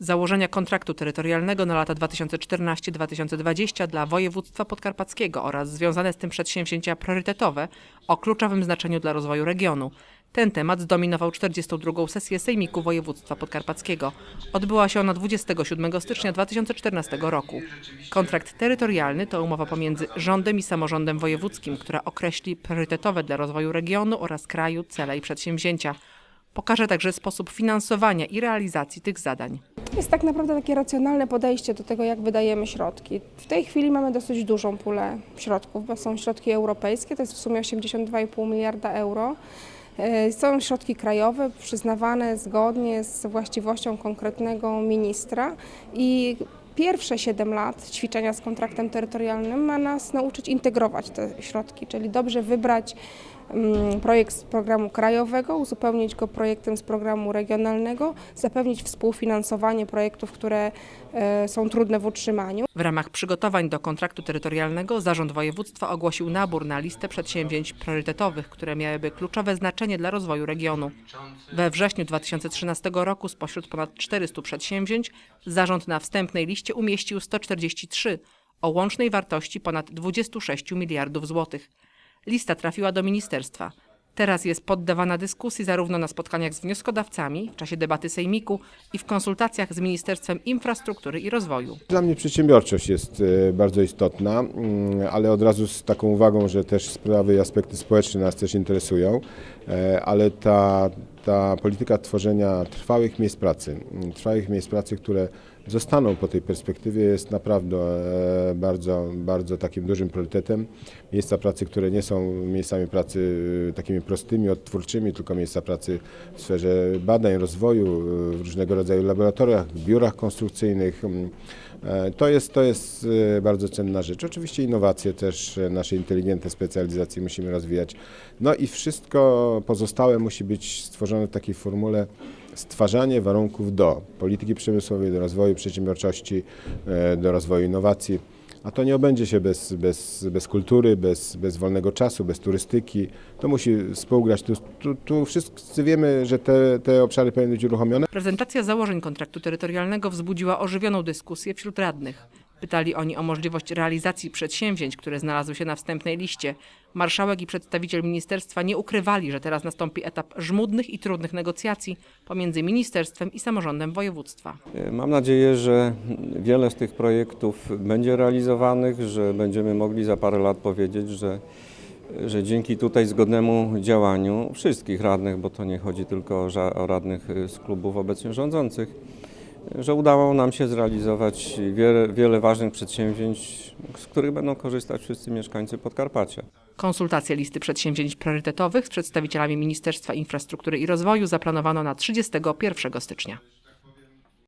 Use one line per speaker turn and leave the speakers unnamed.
założenia kontraktu terytorialnego na lata 2014-2020 dla województwa podkarpackiego oraz związane z tym przedsięwzięcia priorytetowe o kluczowym znaczeniu dla rozwoju regionu. Ten temat zdominował 42. sesję Sejmiku Województwa Podkarpackiego. Odbyła się ona 27 stycznia 2014 roku. Kontrakt terytorialny to umowa pomiędzy rządem i samorządem wojewódzkim, która określi priorytetowe dla rozwoju regionu oraz kraju cele i przedsięwzięcia. Pokaże także sposób finansowania i realizacji tych zadań.
Jest tak naprawdę takie racjonalne podejście do tego, jak wydajemy środki. W tej chwili mamy dosyć dużą pulę środków, bo są środki europejskie, to jest w sumie 82,5 miliarda euro. E, Są środki krajowe przyznawane zgodnie z właściwością konkretnego ministra i pierwsze 7 lat ćwiczenia z kontraktem terytorialnym ma nas nauczyć integrować te środki, czyli dobrze wybrać projekt z programu krajowego, uzupełnić go projektem z programu regionalnego, zapewnić współfinansowanie projektów, które e, są trudne w utrzymaniu.
W ramach przygotowań do kontraktu terytorialnego Zarząd Województwa ogłosił nabór na listę przedsięwzięć priorytetowych, które miałyby kluczowe znaczenie dla rozwoju regionu. We wrześniu 2013 roku spośród ponad 400 przedsięwzięć zarząd na wstępnej liście umieścił 143 o łącznej wartości ponad 26 miliardów złotych. Lista trafiła do ministerstwa. Teraz jest poddawana dyskusji zarówno na spotkaniach z wnioskodawcami w czasie debaty sejmiku i w konsultacjach z Ministerstwem Infrastruktury i Rozwoju.
Dla mnie przedsiębiorczość jest e, bardzo istotna, mm, ale od razu z taką uwagą, że też sprawy i aspekty społeczne nas też interesują, e, ale ta, ta polityka tworzenia trwałych miejsc pracy, mm, trwałych miejsc pracy, które zostaną po tej perspektywie jest naprawdę e, bardzo, bardzo takim dużym priorytetem. Miejsca pracy, które nie są miejscami pracy e, takimi prostymi, odtwórczymi, tylko miejsca pracy w sferze badań, rozwoju, e, w różnego rodzaju laboratoriach, biurach konstrukcyjnych. mm, To jest, to jest bardzo cenna rzecz. Oczywiście innowacje też, nasze inteligentne specjalizacje musimy rozwijać. No i wszystko pozostałe musi być stworzone w takiej formule stwarzanie warunków do polityki przemysłowej, do rozwoju przedsiębiorczości, e, do rozwoju innowacji. A to nie obędzie się bez, bez, bez kultury, bez, bez wolnego czasu, bez turystyki. To musi współgrać. Tu, tu, tu wszyscy wiemy, że te, te obszary powinny być uruchomione.
Prezentacja założeń kontraktu terytorialnego wzbudziła ożywioną dyskusję wśród radnych. Pytali oni o możliwość realizacji przedsięwzięć, które znalazły się na wstępnej liście. Marszałek i przedstawiciel ministerstwa nie ukrywali, że teraz nastąpi etap żmudnych i trudnych negocjacji pomiędzy ministerstwem i samorządem województwa.
Mam nadzieję, że wiele z tych projektów będzie realizowanych, że będziemy mogli za parę lat powiedzieć, że, że dzięki tutaj zgodnemu działaniu wszystkich radnych, bo to nie chodzi tylko o, radnych z klubów obecnie rządzących, że udało nam się zrealizować wiele, wiele ważnych przedsięwzięć, z których będą korzystać wszyscy mieszkańcy Podkarpacia.
Konsultacje listy przedsięwzięć priorytetowych z przedstawicielami Ministerstwa Infrastruktury i Rozwoju zaplanowano na 31 stycznia.